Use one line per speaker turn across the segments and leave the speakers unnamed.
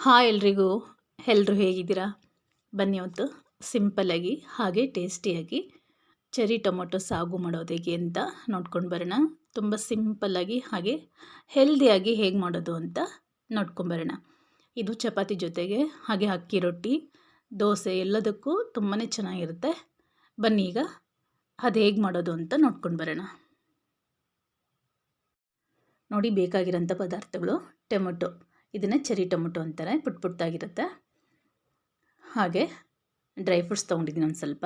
Hi ಎಲ್ರಿಗೂ ಎಲ್ಲರೂ ಹೇಗಿದ್ದೀರಾ? ಬನ್ನಿ ಅವತ್ತು ಸಿಂಪಲ್ಲಾಗಿ ಹಾಗೆ ಟೇಸ್ಟಿಯಾಗಿ ಚೆರಿ ಟೊಮೊಟೊ ಸಾಗು ಮಾಡೋದು ಹೇಗೆ ಅಂತ ನೋಡ್ಕೊಂಡು ಬರೋಣ. ತುಂಬ ಸಿಂಪಲ್ಲಾಗಿ ಹಾಗೆ ಹೆಲ್ದಿಯಾಗಿ ಹೇಗೆ ಮಾಡೋದು ಅಂತ ನೋಡ್ಕೊಂಬರೋಣ ಇದು ಚಪಾತಿ ಜೊತೆಗೆ, ಹಾಗೆ ಅಕ್ಕಿ ರೊಟ್ಟಿ, ದೋಸೆ ಎಲ್ಲದಕ್ಕೂ ತುಂಬಾ ಚೆನ್ನಾಗಿರುತ್ತೆ. ಬನ್ನಿ ಈಗ ಅದು ಹೇಗೆ ಮಾಡೋದು ಅಂತ ನೋಡ್ಕೊಂಡು ಬರೋಣ. ನೋಡಿ, ಬೇಕಾಗಿರೋಂಥ ಪದಾರ್ಥಗಳು, ಟೊಮೊಟೊ. ಇದನ್ನು ಚೆರಿ ಟೊಮೊಟೊ ಅಂತಾರೆ ಪುಟ್ ಪುಟ್ಟಾಗಿರುತ್ತೆ ಹಾಗೆ ಡ್ರೈ ಫ್ರೂಟ್ಸ್ ತೊಗೊಂಡಿದ್ದೀನಿ ಒಂದು ಸ್ವಲ್ಪ.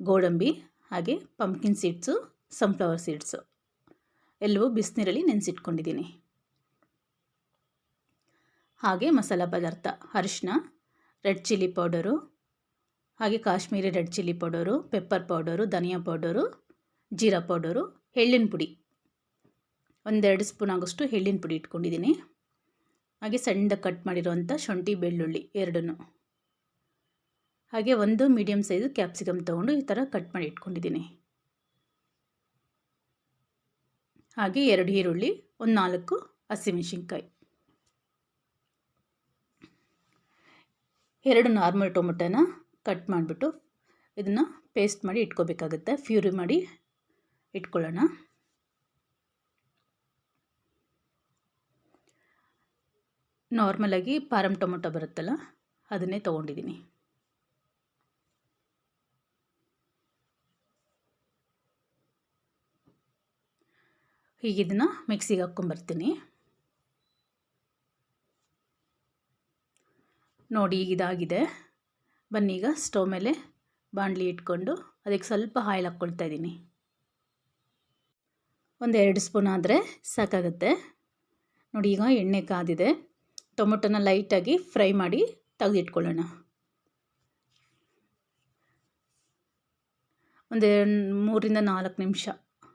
ಗೋಡಂಬಿ, ಹಾಗೆ ಪಂಪ್ಕಿನ್ ಸೀಡ್ಸು ಸನ್ಫ್ಲವರ್ ಸೀಡ್ಸು ಎಲ್ಲವೂ ಬಿಸಿನೀರಲ್ಲಿ ನೆನೆಸಿಟ್ಕೊಂಡಿದ್ದೀನಿ ಹಾಗೆ ಮಸಾಲ ಪದಾರ್ಥ ಅರಿಶಿನ ರೆಡ್ ಚಿಲ್ಲಿ ಪೌಡರು ಹಾಗೆ Kashmiri red chilli powder pepper powder ಧನಿಯಾ ಪೌಡರು ಜೀರಾ ಪೌಡರು ಎಳ್ಳಿನ ಪುಡಿ. ಒಂದೆರಡು ಸ್ಪೂನ್ ಆಗೋಷ್ಟು ಎಳ್ಳಿನ ಪುಡಿ ಇಟ್ಕೊಂಡಿದ್ದೀನಿ ಹಾಗೆ ಸಣ್ಣದಾಗಿ ಕಟ್ ಮಾಡಿರೋವಂಥ ಶುಂಠಿ ಬೆಳ್ಳುಳ್ಳಿ ಎರಡನ್ನು. ಹಾಗೆ ಒಂದು ಮೀಡಿಯಮ್ ಸೈಜ್ ಕ್ಯಾಪ್ಸಿಕಮ್ ತೊಗೊಂಡು ಈ ಥರ ಕಟ್ ಮಾಡಿ ಇಟ್ಕೊಂಡಿದ್ದೀನಿ. ಹಾಗೆ ಎರಡು ಈರುಳ್ಳಿ, ಒಂದು ನಾಲ್ಕು ಹಸಿಮೆಣ್ಸಿನ್ಕಾಯಿ. ಎರಡು ನಾರ್ಮಲ್ ಟೊಮೊಟೊನ ಕಟ್ ಮಾಡಿಬಿಟ್ಟು ಇದನ್ನು ಪೇಸ್ಟ್ ಮಾಡಿ ಇಟ್ಕೋಬೇಕಾಗುತ್ತೆ. ಫ್ಯೂರಿ ಮಾಡಿ ಇಟ್ಕೊಳ್ಳೋಣ. ನಾರ್ಮಲಾಗಿ ಪಾರಮ್ ಟೊಮೊಟೊ ಬರುತ್ತಲ್ಲ, ಅದನ್ನೇ ತೊಗೊಂಡಿದ್ದೀನಿ. ಹೀಗೆ ಇದನ್ನು ಮಿಕ್ಸಿಗೆ ಹಾಕ್ಕೊಂಬರ್ತೀನಿ ನೋಡಿ ಈಗ ಇದಾಗಿದೆ ಬನ್ನೀಗ ಸ್ಟವ್ ಮೇಲೆ ಬಾಣಲಿ ಇಟ್ಕೊಂಡು ಅದಕ್ಕೆ ಸ್ವಲ್ಪ ಆಯಿಲ್ ಹಾಕ್ಕೊಳ್ತಾ ಇದ್ದೀನಿ. ಒಂದು ಎರಡು ಸ್ಪೂನ್ ಆದರೆ ಸಾಕಾಗುತ್ತೆ. ನೋಡಿ, ಈಗ ಎಣ್ಣೆ ಕಾದಿದೆ. ಟೊಮೊಟೊನ ಲೈಟಾಗಿ ಫ್ರೈ ಮಾಡಿ ತೆಗೆದಿಟ್ಕೊಳ್ಳೋಣ. ಒಂದು ಮೂರಿಂದ ನಾಲ್ಕು ನಿಮಿಷ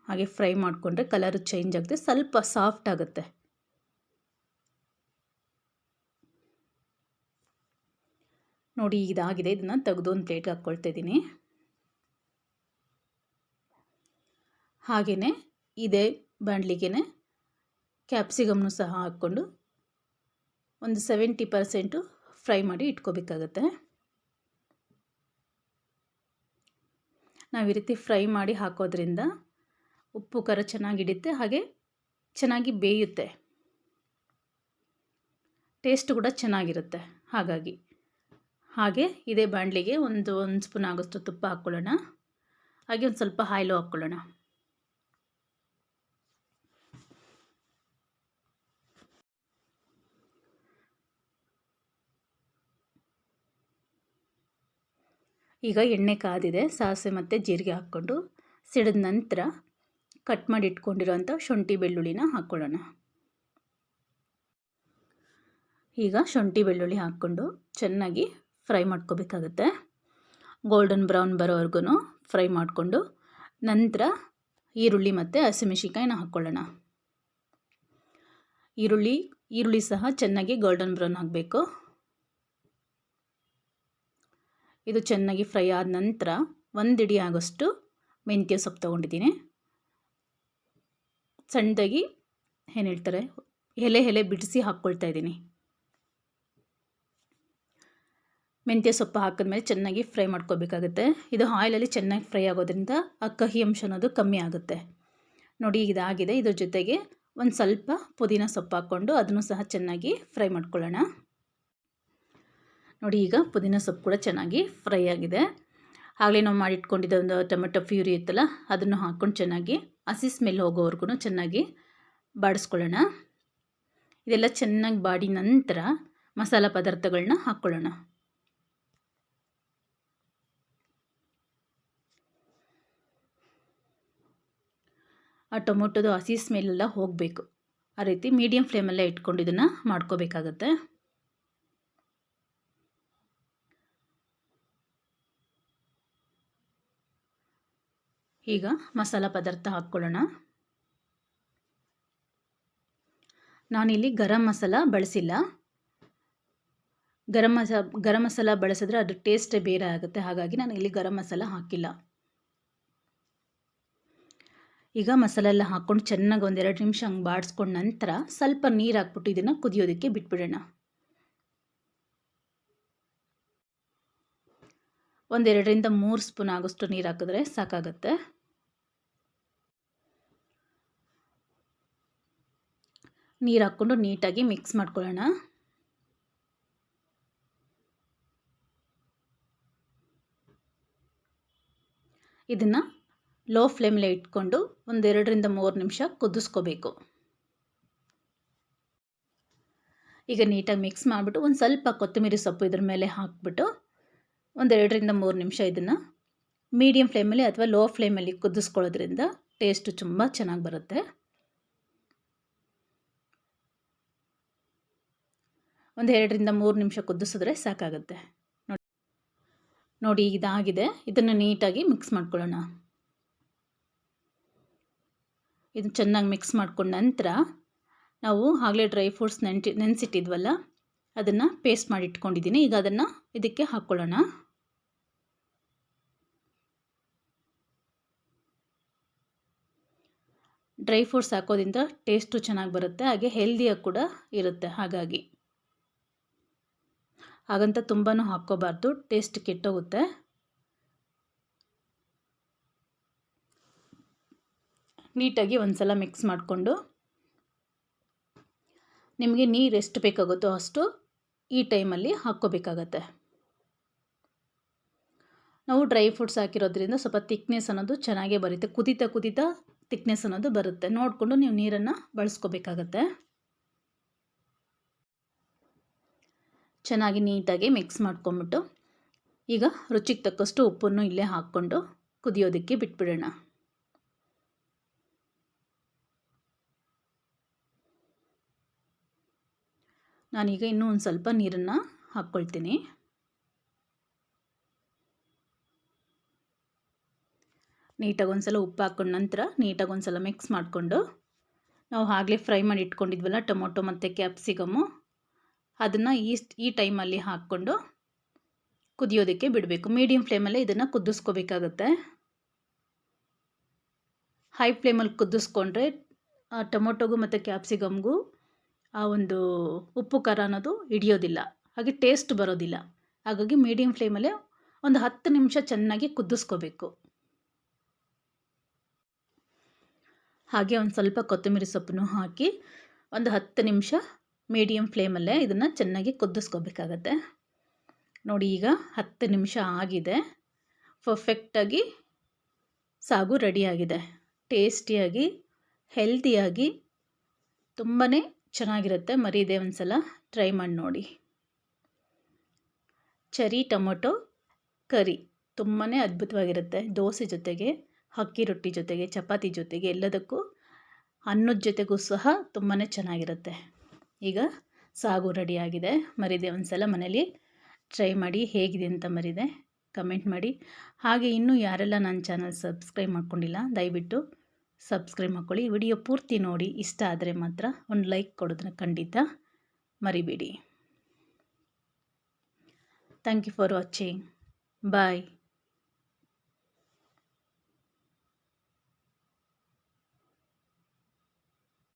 ಹಾಗೆ ಫ್ರೈ ಮಾಡಿಕೊಂಡ್ರೆ ಕಲರ್ ಚೇಂಜ್ ಆಗುತ್ತೆ, ಸ್ವಲ್ಪ ಸಾಫ್ಟ್ ಆಗುತ್ತೆ. ನೋಡಿ, ಇದಾಗಿದೆ. ಇದನ್ನು ತೆಗೆದು ಒಂದು ಪ್ಲೇಟ್ಗೆ ಹಾಕ್ಕೊಳ್ತಾ ಇದ್ದೀನಿ. ಹಾಗೆಯೇ ಇದೇ ಬಾಣಲಿಗೆ ಕ್ಯಾಪ್ಸಿಕಮ್ನು ಸಹ ಹಾಕ್ಕೊಂಡು ಒಂದು ಸೆವೆಂಟಿ ಪರ್ಸೆಂಟು ಫ್ರೈ ಮಾಡಿ ಇಟ್ಕೋಬೇಕಾಗತ್ತೆ. ನಾವು ಈ ರೀತಿ ಫ್ರೈ ಮಾಡಿ ಹಾಕೋದ್ರಿಂದ ಉಪ್ಪು, ಖಾರ ಚೆನ್ನಾಗಿ ಹಿಡಿಯುತ್ತೆ, ಹಾಗೆ ಚೆನ್ನಾಗಿ ಬೇಯುತ್ತೆ. ಟೇಸ್ಟ್ ಕೂಡ ಚೆನ್ನಾಗಿರುತ್ತೆ, ಹಾಗಾಗಿ. ಹಾಗೆ ಇದೇ ಬಾಣಲಿಗೆ ಒಂದು ಒಂದು ಸ್ಪೂನ್ ಆಗೋಷ್ಟು ತುಪ್ಪ ಹಾಕ್ಕೊಳ್ಳೋಣ. ಹಾಗೆ ಒಂದು ಸ್ವಲ್ಪ ಹಾಯ್ಲು ಹಾಕ್ಕೊಳ್ಳೋಣ. ಈಗ ಎಣ್ಣೆ ಕಾದಿದೆ, ಸಾಸಿವೆ ಮತ್ತು ಜೀರಿಗೆ ಹಾಕ್ಕೊಂಡು ಸಿಡಿದ ನಂತರ ಕಟ್ ಮಾಡಿ ಇಟ್ಕೊಂಡಿರೋಂಥ ಶುಂಠಿ ಬೆಳ್ಳುಳ್ಳಿನ ಹಾಕ್ಕೊಳ್ಳೋಣ ಈಗ ಶುಂಠಿ ಬೆಳ್ಳುಳ್ಳಿ ಹಾಕ್ಕೊಂಡು ಚೆನ್ನಾಗಿ ಫ್ರೈ ಮಾಡ್ಕೋಬೇಕಾಗತ್ತೆ. ಗೋಲ್ಡನ್ ಬ್ರೌನ್ ಬರೋವರೆಗೂ ಫ್ರೈ ಮಾಡಿಕೊಂಡು ನಂತರ ಈರುಳ್ಳಿ ಮತ್ತು ಹಸಿಮೆಣ್ಸಿನ್ಕಾಯಿನ ಹಾಕ್ಕೊಳ್ಳೋಣ ಈರುಳ್ಳಿ ಈರುಳ್ಳಿ ಸಹ ಚೆನ್ನಾಗಿ ಗೋಲ್ಡನ್ ಬ್ರೌನ್ ಆಗಬೇಕು. ಇದು ಚೆನ್ನಾಗಿ ಫ್ರೈ ಆದ ನಂತರ ಒಂದು ಇಡಿ ಆಗೋಷ್ಟು ಮೆಂತ್ಯ ಸೊಪ್ಪು ತೊಗೊಂಡಿದ್ದೀನಿ. ಸಣ್ಣದಾಗಿ, ಏನು ಹೇಳ್ತಾರೆ, ಎಲೆ ಎಲೆ ಬಿಡಿಸಿ ಹಾಕ್ಕೊಳ್ತಾ ಇದ್ದೀನಿ. ಮೆಂತ್ಯ ಸೊಪ್ಪು ಹಾಕಿದ್ಮೇಲೆ ಚೆನ್ನಾಗಿ ಫ್ರೈ ಮಾಡ್ಕೋಬೇಕಾಗುತ್ತೆ. ಇದು ಆಯಿಲಲ್ಲಿ ಚೆನ್ನಾಗಿ ಫ್ರೈ ಆಗೋದ್ರಿಂದ ಆ ಕಹಿ ಅಂಶ ಅನ್ನೋದು ಕಮ್ಮಿ ಆಗುತ್ತೆ. ನೋಡಿ, ಇದಾಗಿದೆ. ಇದ್ರ ಜೊತೆಗೆ ಒಂದು ಸ್ವಲ್ಪ ಪುದೀನ ಸೊಪ್ಪು ಹಾಕ್ಕೊಂಡು ಅದನ್ನು ಸಹ ಚೆನ್ನಾಗಿ ಫ್ರೈ ಮಾಡ್ಕೊಳ್ಳೋಣ. ನೋಡಿ ಈಗ ಪುದೀನ ಸೊಪ್ಪು ಕೂಡ ಚೆನ್ನಾಗಿ ಫ್ರೈ ಆಗಿದೆ. ಆಗಲೇ ನಾವು ಮಾಡಿಟ್ಕೊಂಡಿದ್ದ ಒಂದು ಟೊಮೆಟೊ ಫ್ಯೂರಿ ಇತ್ತಲ್ಲ, ಅದನ್ನು ಹಾಕ್ಕೊಂಡು ಚೆನ್ನಾಗಿ ಹಸಿ ಸ್ಮೆಲ್ ಹೋಗೋವರೆಗೂ ಚೆನ್ನಾಗಿ ಬಾಡಿಸ್ಕೊಳ್ಳೋಣ. ಇದೆಲ್ಲ ಚೆನ್ನಾಗಿ ಬಾಡಿ ನಂತರ ಮಸಾಲ ಪದಾರ್ಥಗಳನ್ನ ಹಾಕ್ಕೊಳ್ಳೋಣ. ಆ ಟೊಮೊಟೊದು ಹಸಿ ಸ್ಮೆಲ್ಲೆಲ್ಲ ಹೋಗಬೇಕು. ಆ ರೀತಿ ಮೀಡಿಯಮ್ ಫ್ಲೇಮಲ್ಲೇ ಇಟ್ಕೊಂಡು ಇದನ್ನು ಮಾಡ್ಕೋಬೇಕಾಗತ್ತೆ. ಈಗ ಮಸಾಲ ಪದಾರ್ಥ ಹಾಕ್ಕೊಳ್ಳೋಣ. ನಾನಿಲ್ಲಿ ಗರಂ ಮಸಾಲ ಬಳಸಿಲ್ಲ. ಗರಂ ಮಸ, ಗರಂ ಮಸಾಲ ಬಳಸಿದ್ರೆ ಅದು ಟೇಸ್ಟ್ ಬೇರೆ ಆಗುತ್ತೆ. ಹಾಗಾಗಿ ನಾನು ಇಲ್ಲಿ ಗರಂ ಮಸಾಲ ಹಾಕಿಲ್ಲ. ಈಗ ಮಸಾಲೆ ಎಲ್ಲ ಹಾಕ್ಕೊಂಡು ಚೆನ್ನಾಗಿ ಒಂದೆರಡು ನಿಮಿಷ ಹಂಗೆ ಬಾಡಿಸ್ಕೊಂಡ ನಂತರ ಸ್ವಲ್ಪ ನೀರು ಹಾಕ್ಬಿಟ್ಟು ಇದನ್ನು ಕುದಿಯೋದಕ್ಕೆ ಬಿಟ್ಬಿಡೋಣ. ಒಂದೆರಡರಿಂದ ಮೂರು ಸ್ಪೂನ್ ಆಗೋಷ್ಟು ನೀರು ಹಾಕಿದ್ರೆ ಸಾಕಾಗುತ್ತೆ. ನೀರು ಹಾಕ್ಕೊಂಡು ನೀಟಾಗಿ ಮಿಕ್ಸ್ ಮಾಡ್ಕೊಳ್ಳೋಣ. ಇದನ್ನು ಲೋ ಫ್ಲೇಮಲ್ಲಿ ಇಟ್ಕೊಂಡು ಒಂದೆರಡರಿಂದ ಮೂರು ನಿಮಿಷ ಕುದಿಸ್ಕೋಬೇಕು. ಈಗ ನೀಟಾಗಿ ಮಿಕ್ಸ್ ಮಾಡಿಬಿಟ್ಟು ಒಂದು ಸ್ವಲ್ಪ ಕೊತ್ತಂಬರಿ ಸೊಪ್ಪು ಇದ್ರ ಮೇಲೆ ಹಾಕ್ಬಿಟ್ಟು ಒಂದೆರಡರಿಂದ ಮೂರು ನಿಮಿಷ ಇದನ್ನು ಮೀಡಿಯಮ್ ಫ್ಲೇಮಲ್ಲಿ ಅಥವಾ ಲೋ ಫ್ಲೇಮಲ್ಲಿ ಕುದಿಸ್ಕೊಳ್ಳೋದ್ರಿಂದ ಟೇಸ್ಟು ತುಂಬ ಚೆನ್ನಾಗಿ ಬರುತ್ತೆ. ಒಂದು ಎರಡರಿಂದ ಮೂರು ನಿಮಿಷ ಕುದಿಸಿದ್ರೆ ಸಾಕಾಗುತ್ತೆ. ನೋಡಿ. ನೋಡಿ, ಇದಾಗಿದೆ. ಇದನ್ನು ನೀಟಾಗಿ ಮಿಕ್ಸ್ ಮಾಡ್ಕೊಳ್ಳೋಣ. ಇದನ್ನು ಚೆನ್ನಾಗಿ ಮಿಕ್ಸ್ ಮಾಡ್ಕೊಂಡ ನಂತರ ನಾವು ಆಗಲೇ ಡ್ರೈ ಫ್ರೂಟ್ಸ್ ನೆಂಟಿ ನೆನೆಸಿಟ್ಟಿದ್ವಲ್ಲ, ಅದನ್ನು ಪೇಸ್ಟ್ ಮಾಡಿ ಇಟ್ಕೊಂಡಿದ್ದೀನಿ. ಈಗ ಅದನ್ನು ಇದಕ್ಕೆ ಹಾಕ್ಕೊಳ್ಳೋಣ. ಡ್ರೈ ಫ್ರೂಟ್ಸ್ ಹಾಕೋದ್ರಿಂದ ಟೇಸ್ಟು ಚೆನ್ನಾಗಿ ಬರುತ್ತೆ. ಹಾಗೆ ಹೆಲ್ದಿಯಾಗಿ ಕೂಡ ಇರುತ್ತೆ. ಹಾಗಾಗಿ. ಹಾಗಂತ ತುಂಬಾ ಹಾಕ್ಕೋಬಾರ್ದು. ಟೇಸ್ಟ್ ಕೆಟ್ಟೋಗುತ್ತೆ. ನೀಟಾಗಿ ಒಂದು ಸಲ ಮಿಕ್ಸ್ ಮಾಡಿಕೊಂಡು. ನಿಮಗೆ ನೀರು ಎಷ್ಟು ಬೇಕಾಗುತ್ತೋ ಅಷ್ಟು ಈ ಟೈಮಲ್ಲಿ ಹಾಕ್ಕೋಬೇಕಾಗತ್ತೆ. ನಾವು ಡ್ರೈ ಫ್ರೂಟ್ಸ್ ಹಾಕಿರೋದ್ರಿಂದ ಸ್ವಲ್ಪ ತಿಕ್ನೆಸ್ ಅನ್ನೋದು ಚೆನ್ನಾಗೇ ಬರುತ್ತೆ. ಕುದೀತಾ ಕುದೀತಾ ತಿಕ್ನೆಸ್ ಅನ್ನೋದು ಬರುತ್ತೆ. ನೋಡಿಕೊಂಡು ನೀವು ನೀರನ್ನು ಬಳಸ್ಕೋಬೇಕಾಗತ್ತೆ. ಚೆನ್ನಾಗಿ ನೀಟಾಗಿ ಮಿಕ್ಸ್ ಮಾಡ್ಕೊಂಬಿಟ್ಟು ಈಗ ರುಚಿಗೆ ತಕ್ಕಷ್ಟು ಉಪ್ಪನ್ನು ಇಲ್ಲೇ ಹಾಕ್ಕೊಂಡು ಕುದಿಯೋದಕ್ಕೆ ಬಿಟ್ಬಿಡೋಣ. ನಾನೀಗ ಇನ್ನೂ ಒಂದು ಸ್ವಲ್ಪ ನೀರನ್ನು ಹಾಕ್ಕೊಳ್ತೀನಿ. ನೀಟಾಗಿ ಒಂದು ಸಲ ಉಪ್ಪು ಹಾಕ್ಕೊಂಡ ನಂತರ ನೀಟಾಗಿ ಒಂದು ಸಲ ಮಿಕ್ಸ್ ಮಾಡಿಕೊಂಡು ನಾವು ಆಗಲೇ ಫ್ರೈ ಮಾಡಿ ಇಟ್ಕೊಂಡಿದ್ವಲ್ಲ ಟೊಮೊಟೊ ಮತ್ತು ಕ್ಯಾಪ್ಸಿಕಮ್ಮು ಅದನ್ನು ಈ ಈ ಟೈಮಲ್ಲಿ ಹಾಕ್ಕೊಂಡು ಕುದಿಯೋದಕ್ಕೆ ಬಿಡಬೇಕು. ಮೀಡಿಯಮ್ ಫ್ಲೇಮಲ್ಲೇ ಇದನ್ನು ಕುದಿಸ್ಕೋಬೇಕಾಗತ್ತೆ. ಹೈ ಫ್ಲೇಮಲ್ಲಿ ಕುದಿಸ್ಕೊಂಡ್ರೆ ಟೊಮೊಟೊಗೂ ಮತ್ತು ಕ್ಯಾಪ್ಸಿಕಮ್ಗೂ ಆ ಒಂದು ಉಪ್ಪು ಖಾರ ಅನ್ನೋದು ಹಿಡಿಯೋದಿಲ್ಲ. ಹಾಗೆ ಟೇಸ್ಟ್ ಬರೋದಿಲ್ಲ. ಹಾಗಾಗಿ ಮೀಡಿಯಂ ಫ್ಲೇಮಲ್ಲೇ ಒಂದು ಹತ್ತು ನಿಮಿಷ ಚೆನ್ನಾಗಿ ಕುದಿಸ್ಕೋಬೇಕು. ಹಾಗೆ ಒಂದು ಸ್ವಲ್ಪ ಕೊತ್ತಂಬರಿ ಸೊಪ್ಪನ್ನು ಹಾಕಿ ಒಂದು ಹತ್ತು ನಿಮಿಷ ಮೀಡಿಯಮ್ ಫ್ಲೇಮಲ್ಲೇ ಇದನ್ನು ಚೆನ್ನಾಗಿ ಕುದಿಸ್ಕೋಬೇಕಾಗತ್ತೆ. ನೋಡಿ ಈಗ ಹತ್ತು ನಿಮಿಷ ಆಗಿದೆ. ಪರ್ಫೆಕ್ಟಾಗಿ ಸಾಗು ರೆಡಿಯಾಗಿದೆ ಟೇಸ್ಟಿಯಾಗಿ ಹೆಲ್ದಿಯಾಗಿ ತುಂಬಾ ಚೆನ್ನಾಗಿರುತ್ತೆ ಮರೀದೆ ಒಂದು ಸಲ ಟ್ರೈ ಮಾಡಿ ನೋಡಿ. ಚರಿ ಟೊಮೊಟೊ ಕರಿ ತುಂಬಾ ಅದ್ಭುತವಾಗಿರುತ್ತೆ. ದೋಸೆ ಜೊತೆಗೆ, ಅಕ್ಕಿ ರೊಟ್ಟಿ ಜೊತೆಗೆ, ಚಪಾತಿ ಜೊತೆಗೆ ಎಲ್ಲದಕ್ಕೂ ಅನ್ನದ ಜೊತೆಗೂ ಸಹ ತುಂಬಾ ಚೆನ್ನಾಗಿರುತ್ತೆ. ಈಗ ಸಾಗು ರೆಡಿಯಾಗಿದೆ. ಮರಿದೆ ಒಂದು ಸಲ ಮನೇಲಿ ಟ್ರೈ ಮಾಡಿ ಹೇಗಿದೆ ಅಂತ ಮರಿದೆ. ಕಮೆಂಟ್ ಮಾಡಿ. ಹಾಗೆ ಇನ್ನೂ ಯಾರೆಲ್ಲ ನನ್ನ ಚಾನಲ್ ಸಬ್ಸ್ಕ್ರೈಬ್ ಮಾಡ್ಕೊಂಡಿಲ್ಲ, ದಯವಿಟ್ಟು ಸಬ್ಸ್ಕ್ರೈಬ್ ಮಾಡ್ಕೊಳ್ಳಿ. ವಿಡಿಯೋ ಪೂರ್ತಿ ನೋಡಿ. ಇಷ್ಟ ಆದರೆ ಮಾತ್ರ ಒಂದು ಲೈಕ್ ಕೊಡೋದನ್ನ ಖಂಡಿತ ಮರಿಬೇಡಿ. Thank you for watching bye